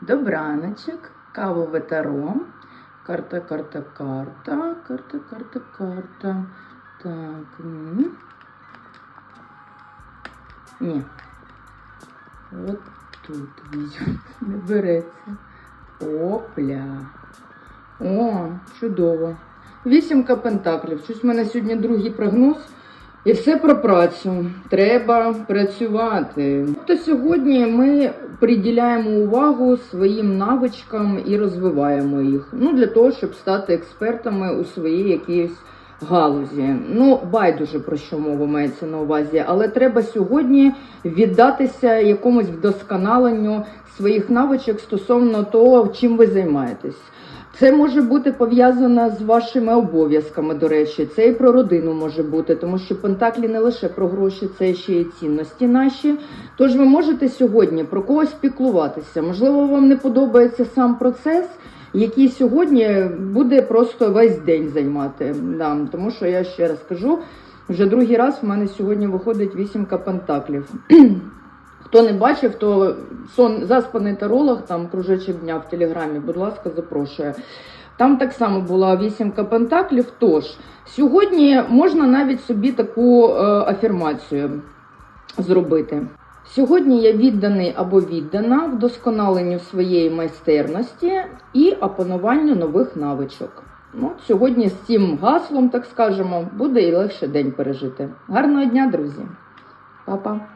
Добраночок, каву ветеро. Карта, карта, карта, карта, карта, карта. Так. м. Ні. От тут візьму. Не береться. Опля. О, чудово. Вісімка пентаклів. Щось в мене сьогодні другий прогноз. І все про працю. Треба працювати. Тобто сьогодні ми приділяємо увагу своїм навичкам і розвиваємо їх. Ну, для того, щоб стати експертами у своїй якійсь галузі. Ну, байдуже про що мова мається на увазі, але треба сьогодні віддатися якомусь вдосконаленню своїх навичок стосовно того, чим ви займаєтесь. Це може бути пов'язано з вашими обов'язками, до речі, це і про родину може бути, тому що Пентаклі не лише про гроші, це ще й цінності наші. Тож ви можете сьогодні про когось піклуватися. Можливо, вам не подобається сам процес, який сьогодні буде просто весь день займати. Да, тому що я ще раз кажу, вже другий раз в мене сьогодні виходить вісімка пентаклів. Хто не бачив, то сон заспаний таролог, там кружечок дня в телеграмі, будь ласка, запрошую. Там так само була вісімка пентаклів. Тож сьогодні можна навіть собі таку е, афірмацію зробити. Сьогодні я відданий або віддана вдосконаленню своєї майстерності і опануванню нових навичок. Ну, сьогодні з цим гаслом, так скажемо, буде і легше день пережити. Гарного дня, друзі! Па-па!